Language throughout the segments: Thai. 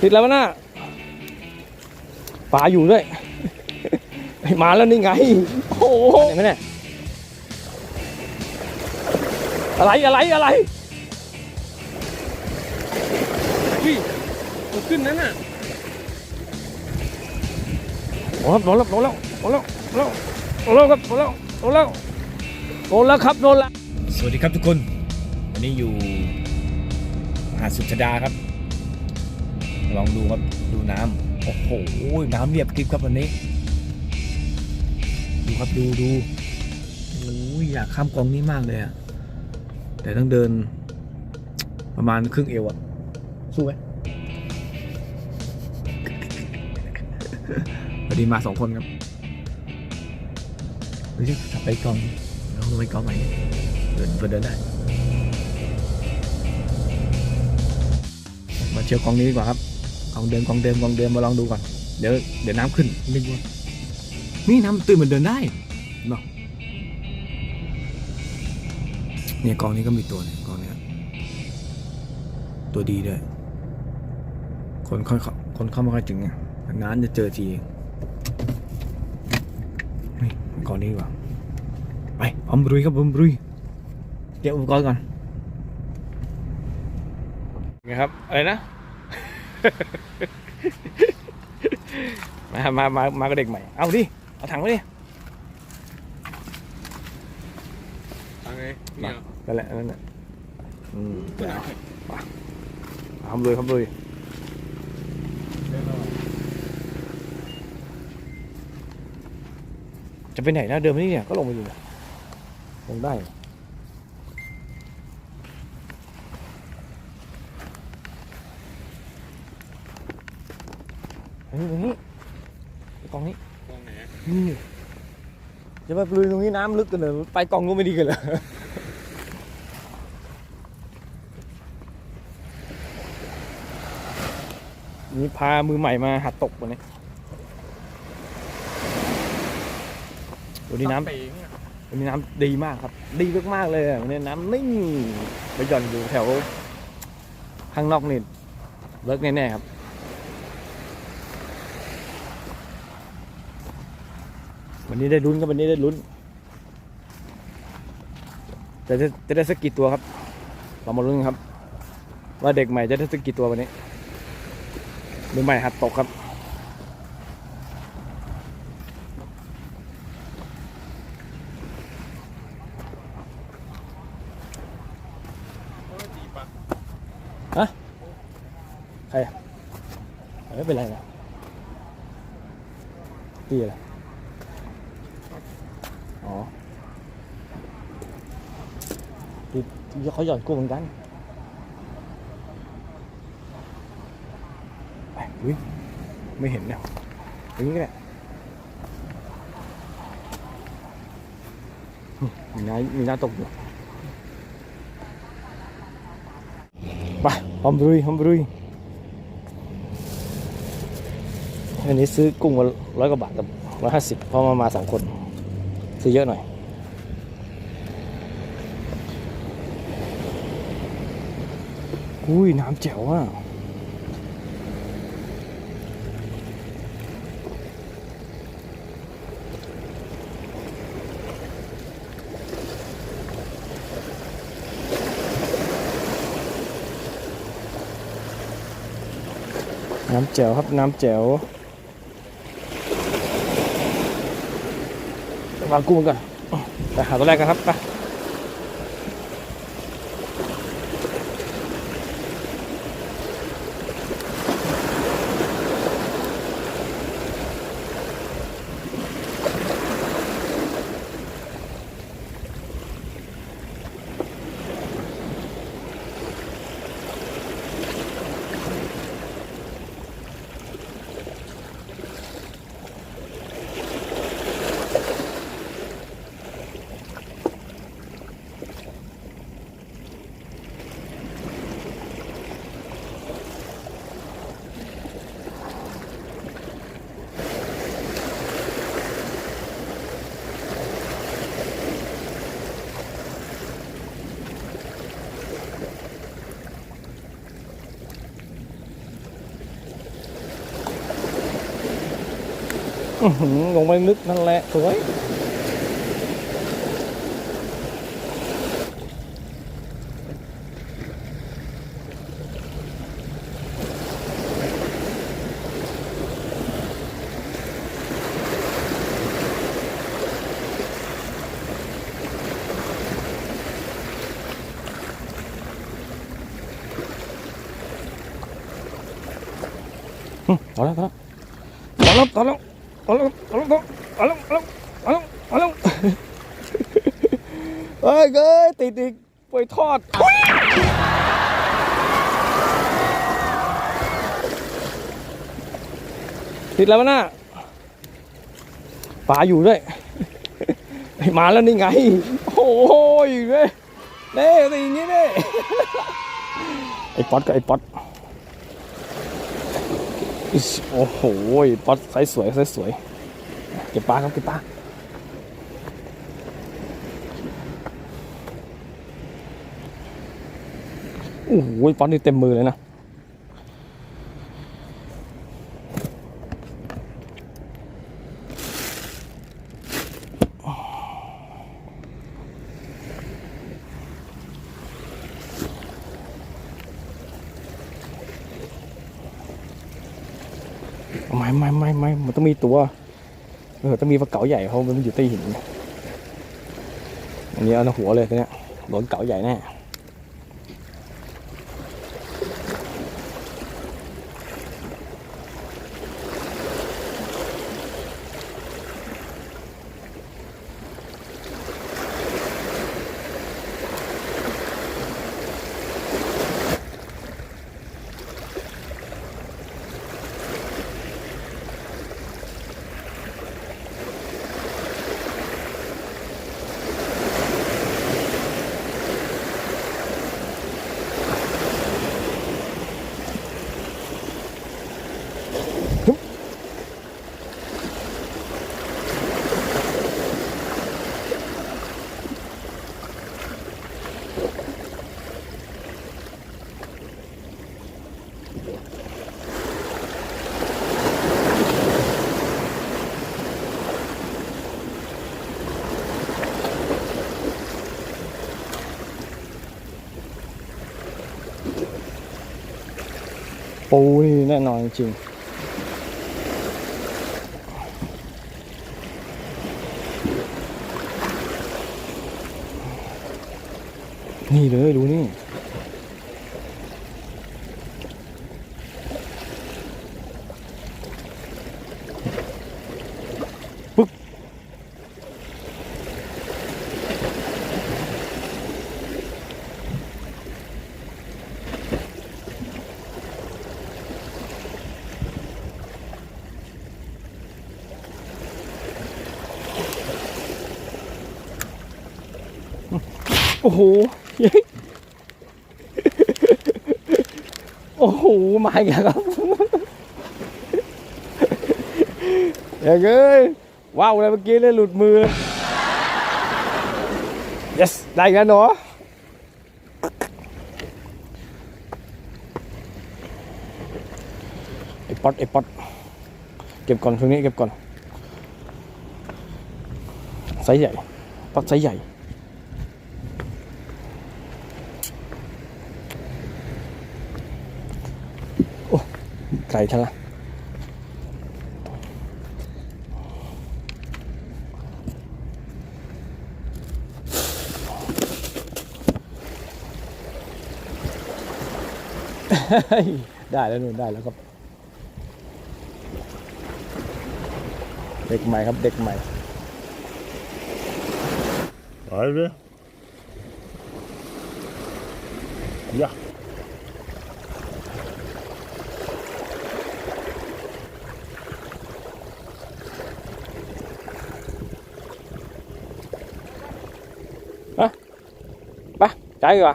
ติดแล้วมั้งน่ะปลาอยู่ด้วย มาแล้วนี่ไง โอ้โหเห็นไหมเนี่ยอะไรอะไรอะไรพี่มันขึ้นนั่นน่ะโอ้ครับโดนแล้วโดนแล้วโดนแล้วโดนแล้วโดนแล้วครับโดนแล้วโดนแล้วโดนแล้วครับโดนแล้วสวัสดีครับทุกคน วันนี้อยู่หาดสุชดาครับ ลองดูครับดูน้ำโอ้โหน้ำเรียบกริบครับวันนี้ ดูครับดูดูโอ้ยอยากข้ามกองนี้มากเลยอะแต่ต้องเดิน ประมาณครึ่งเอวอะสู้ไหมพอดีมาสองคนครับเฮ้ยถ้าไปกองเราไปกองไหนเดินเดินได้มาเที่ยวกองนี้ดีกว่าครับ องเดิมกองเดิมกองเดิมมาลองดูก่อน เดี๋ยวเดี๋ยวน้ำขึ้นไม่กลัวนี่น้ำตื่นเหมือนเดินได้เนาะเนี่ยกองนี้ก็มีตัวเนี่ยกองเนี้ยตัวดีด้วยคนค่อยเข้าคนเข้าไม่ค่อยถึงไงนานจะเจอทีนี่กองนี้ดีกว่าไปพร้อมรุยครับพร้อมรุยเก็บอุปกรณ์ก่อนไงครับอะไรนะ มามามามากับเด็กใหม่ เอาดิ เอาถังไว้ดิทางไงเนี่ยนั่นแหละนั่นแหละอืมเดี๋ยวมาทำเลยทำเลยจะไปไหนนะเดินไปนี่เนี่ยก็ลงไปอยู่เนี่ยลงได้ เหรอเฮ้ยตรงนี้กองนี้กองไหนนี่จะไปลุยตรงนี้น้ำลึกกันเลยไปกองนู้นไม่ดีกันเหรอนี่พามือใหม่มาหัดตกวันนี้วันนี้น้ำเป๋งอะวันนี้น้ำดีมากครับ ดีมากๆเลยอะวันนี้น้ำนิ่งไปหย่อนอยู่แถว ข้างนอกนี่เลิกแน่ๆครับ วันนี้ได้ลุ้นครับวันนี้ได้ลุ้น แต่จะจะได้สักกี่ตัวครับ เรามาลุ้นครับ ว่าเด็กใหม่จะได้สักกี่ตัววันนี้มือใหม่หัดตกครับโอ้ยตีปะไม่เป็นไรนะตีอะไรอ๋อ ตีตีเขาหย่อนกุ้งเหมือนกันอุ้ยไม่เห็นเนี่ยอย่างนี้ก็ได้มีน้ำมีน้ำตกอยู่ไปหอมรุยหอมรุยอันนี้ซื้อกุ้งมาร้อยกว่าบาทกับร้อยห้าสิบเพราะมามาสองคน ซื้อเยอะหน่อย อุ้ยน้ำแจ๋วอะน้ำแจ๋วครับ น้ำแจ๋ววางกุ้งก่อนไปหาตัวแรกกันครับไป ลงไปลึกนั่นแหละสวย ยเอ้ยติดอีกไปทอดติดแล้ววะน่ะปลาอยู่ด้วยมาแล้วนี่ไง โอ้ยเว้ยเน่ติดอย่างนี้เน่ไอ้ป๊อตกับไอ้ป๊อตอิ๊ชโอ้โหป๊อตไซส์สวยไซส์สวย เก็บปลาครับเก็บปลา โอ้โหป๊อตนี่เต็มมือเลยนะ ไม่ไม่ไม่ไม่มันต้องมีตัว เออ ต้องมีปลาเก๋าใหญ่เพราะมันอยู่ใต้หิน อันนี้เอาหน้าหัวเลยตัวเนี้ยโดนเก๋าใหญ่แน่ ปูนี่แน่นอนจริงนี่เลยดูนี่ โอ้โหเฮ้โอ้โห มาอีกแล้วครับเฮ้ยเอ้ยว้าวเลยเมื่อกี้เลยหลุดมือ yes ได้กันเนาะไอป๊อตไอป๊อตเก็บก่อนตรงนี้เก็บก่อนไซส์ใหญ่ป๊อตไซส์ใหญ่ ไกลทั้งละได้แล้วนู่นได้แล้วครับ เด็กใหม่ครับเด็กใหม่ Haydi. Ja. ไป จ่ายดีกว่า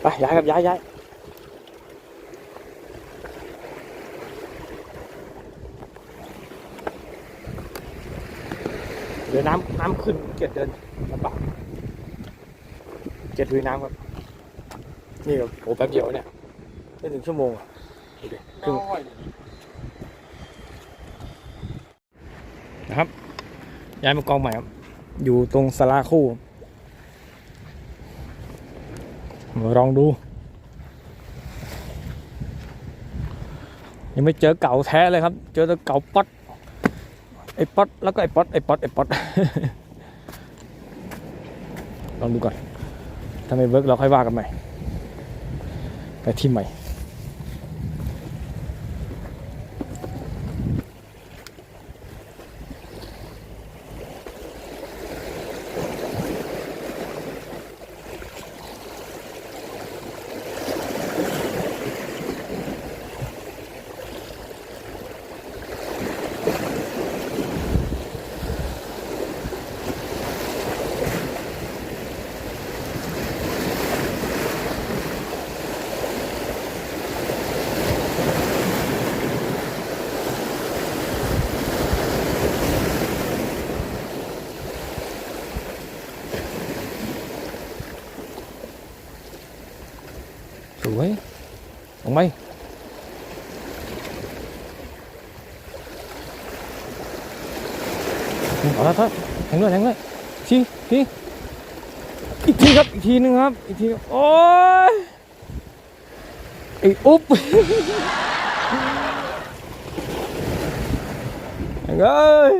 ไปย้ายครับย้ายย้ายเดี๋ยวน้ำน้ำขึ้นเกียดเดินลำบากเกียดลุยน้ำครับ นี่ครับโอ้แป๊บเดียวเนี่ยไม่ถึงชั่วโมงอะดูดิครึ่งนะครับ ย้ายมากองใหม่ครับ อยู่ตรงสลาคู่มาลองดู ยังไม่เจอเก่าแท้เลยครับ เจอแต่เก่าป๊อตไอ้ป๊อตแล้วก็ไอ้ป๊อตไอ้ป๊อตไอ้ป๊อตลองดูก่อน ถ้าไม่เวิร์กเราค่อยว่ากันใหม่ ไปที่ใหม่ สวยลงไป เอาละครับแทงเลยแทงเลยทีทีอีกทีครับ อีกทีหนึงครับ อีกที โอ้ยไอ้อุ๊บแทงเลย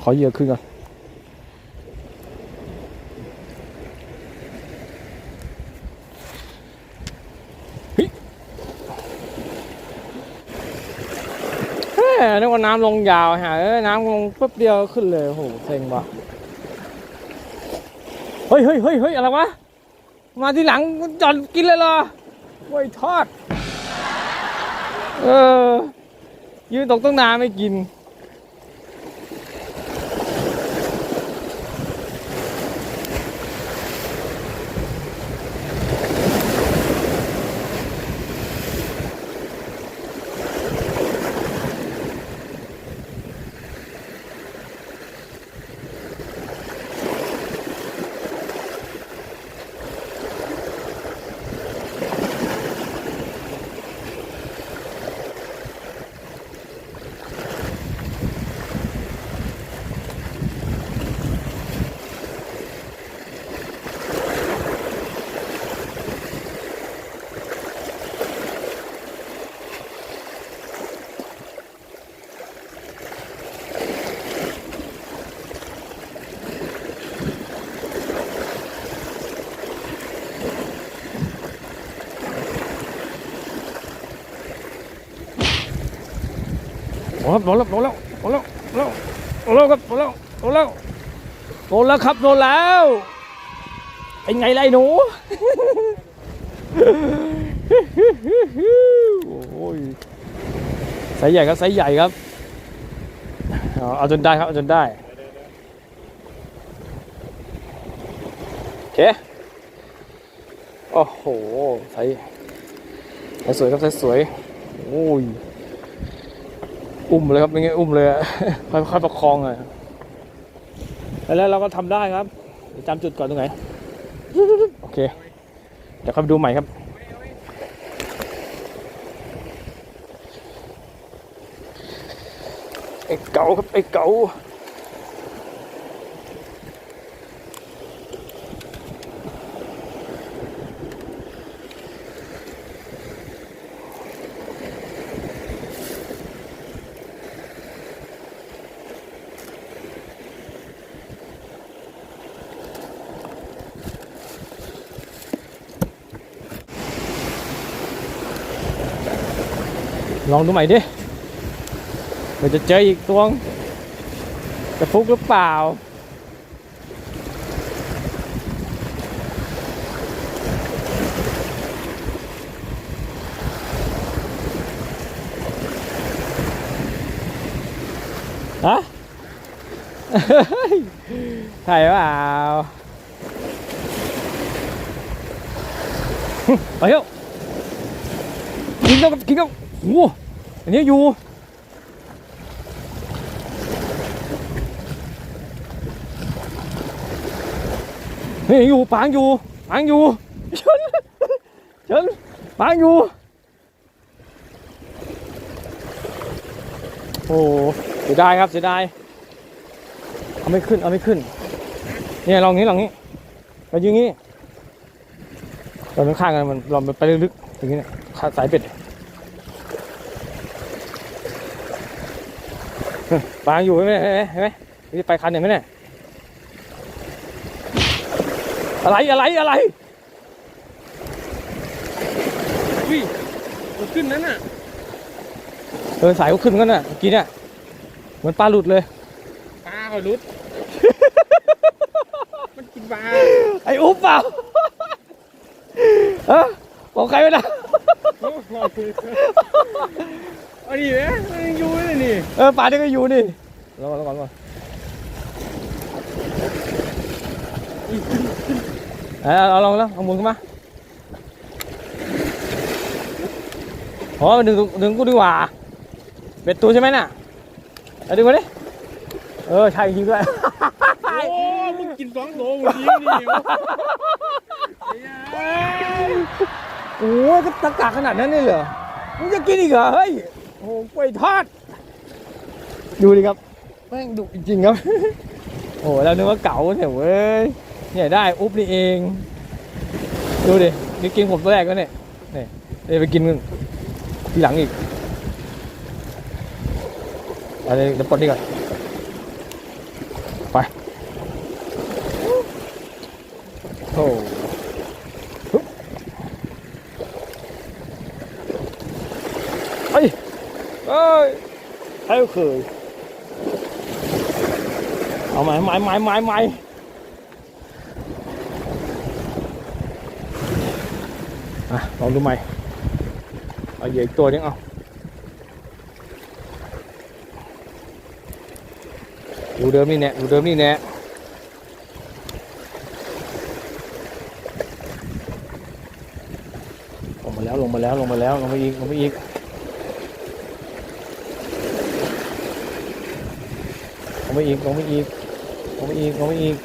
ขอเยื่อขึ้นก่อนเฮ้ยแหม นึกว่าน้ำลงยาวฮะเอ้ยน้ำลงปุ๊บเดียวขึ้นเลยโหเซ็งว่ะเฮ้ยเฮ้ยเฮ้ยเฮ้ยอะไรวะ มาทีหลังจอดกินเลยเหรอไว้ยทอด เออ ยืนตกตั้งนานไม่กิน ครับโดนแล้วโดนแล้วโดนแล้วโดนแล้วโดนแล้วครับโดนแล้วโดนแล้วโดนแล้วครับโดนแล้วเป็นไงไรหนูโอ้ยไซส์ใหญ่ครับไซส์ใหญ่ครับเอาจนได้ครับเอาจนได้โอเคโอ้โหไซส์ไซส์สวยครับไซส์สวยโอ้ย อุ้มเลยครับไม่งี้อุ้มเลยอะค่อยค่อยประคองเลยแล้วเราก็ทำได้ครับจำจุดก่อนตรงไหนโอเค เดี๋ยวครับดูใหม่ครับไอ้เก่าครับไอ้เก่า ลองดูใหม่ดิมันจะเจออีกตัวงจะฟุกหรือเปล่า ฮะใช่เปล่าไปเถอะกินก็กินก็โอ้ โอ้อันนี้อยู่นี่อยู่ปางอยู่ปางอยู่ฉันฉันปางอยู่ โอ้เสียดายครับเสียดายเอาไม่ขึ้นเอาไม่ขึ้น เนี่ยลองนี้ลองนี้ไปายืนงี้เราข้างกันมันเราไปลึกๆอย่างนี้สายเป็ด เฮ้ยปางอยู่ไหมเห็นไหมเห็นไหมนี่ไปคันเห็นไหมเนี่ยอะไรอะไรอะไรอุ้ยมันขึ้นนั่นน่ะเออสายก็ขึ้นกันน่ะเมื่อกี้เนี่ยเหมือนปลาหลุดเลยปลาเขาลุด มันกินปลาไอ้อุ๊บเปล่าเออบอกใครไม่ได้โอ้โหเอาดิแม่มันยังอยู่เลยนี่เออป่านี่ก็อยู่นี่รอก่อนรอก่อนรอก่อนเอาเอาลองแล้วเอาหมุนขึ้นมาอ๋อดึงดึงกูดีกว่าเป็ดตัวใช่ไหมน่ะเอาดึงมาดิเออใช่จริงด้วย โอ้มึงกินสองโลเมื่อกี้นี่โอ้โอ้ยก็ตะกากขนาดนั้นเลยเหรอมึงจะกินอีกเหรอเฮ้ย โอ้โหกล้วยทอด ดูดิครับแม่งดุจริงๆครับ โอ้โหเรานึกว่าเก๋าเนี่ยเว้ยเนี่ยได้อุ๊บนี่เอง ดูดินี่กินผมตัวแรกก็เนี่ยเนี่ยเดี๋ยวไปกินทีหลังอีกเอาเลยเดี๋ยวปลดนี่ก่อนไปโอ้เฮ้ย เอ้ยใครเคยเอาไม้ไม้ไม้ไม้ไม้อะลองดูใหม่เอาเหยื่ออีกตัวนึงเอาดูเดิมนี่แน่ดูเดิมนี่แน่ลงมาแล้วลงมาแล้วลงมาแล้วลงมาอีกลงมาอีก ไปอีกลงไปอีกลงไปอีกลงไปอีก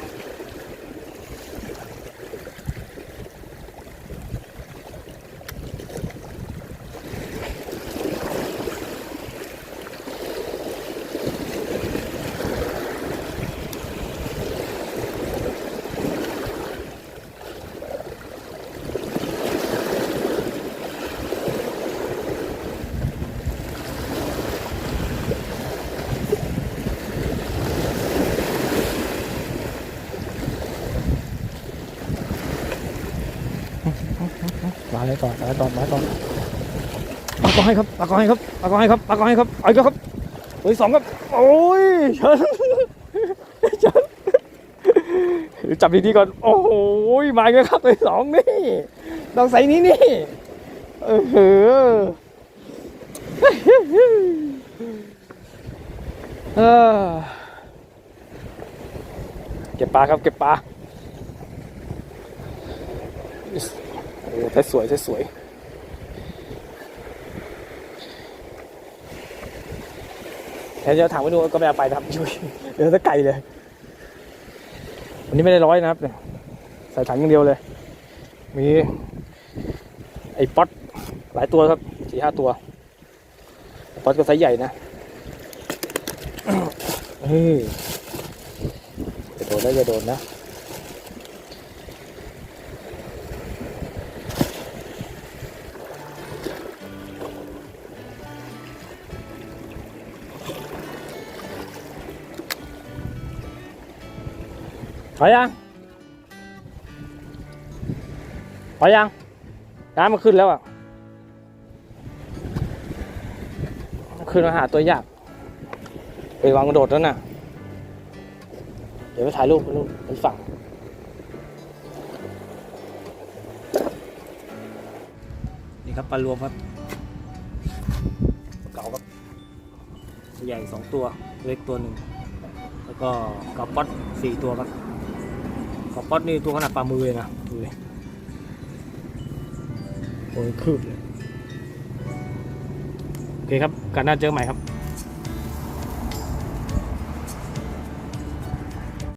มาเลยต่อมาเลยต่อมาเลยต่อ ปากกอให้ครับปากกอให้ครับปากกอให้ครับปากกอให้ครับเอาอีกแล้วครับตัวที่สองครับโอ้ยเชิญเชิญเดี๋ยวจับดีๆก่อนโอ้โหมาอีกแล้วครับตัวที่สองนี่ดอกใส่นี้นี่เออเหอเออเก็บปลาครับเก็บปลาโอ้ใช้สวยใช้สวย แทนจะถามไปดูก็ไม่เอาไปนะครับช่ยเดี๋ยวจะไก่เลย วันนี้ไม่ได้ร้อยนะครับใส่ถังอย่างเดียวเลย มีไอ้ป๊อตหลายตัวครับสี่ห้าตัวป๊อตก็ไซส์ใหญ่นะเฮ้ยจะโดนได้จะโดนนะ อยังพอยังน้ำมันขึ้นแล้วอะ ขึ้นมาหาตัวยากไปวางกระโดดแล้วน่ะ เดี๋ยวไปถ่ายรูปรูปเป็นฝั่งนี่ครับปลารวมครับเก่าครับใหญ่สองตัวเล็กตัวหนึ่งแล้วก็กระป๊อตสี่ตัวครับ ป๊อตนี่ตัวขนาดปลามือเลยนะดูเลยโอ้ยคืบเลย โอเคครับการหน้าเจอใหม่ครับ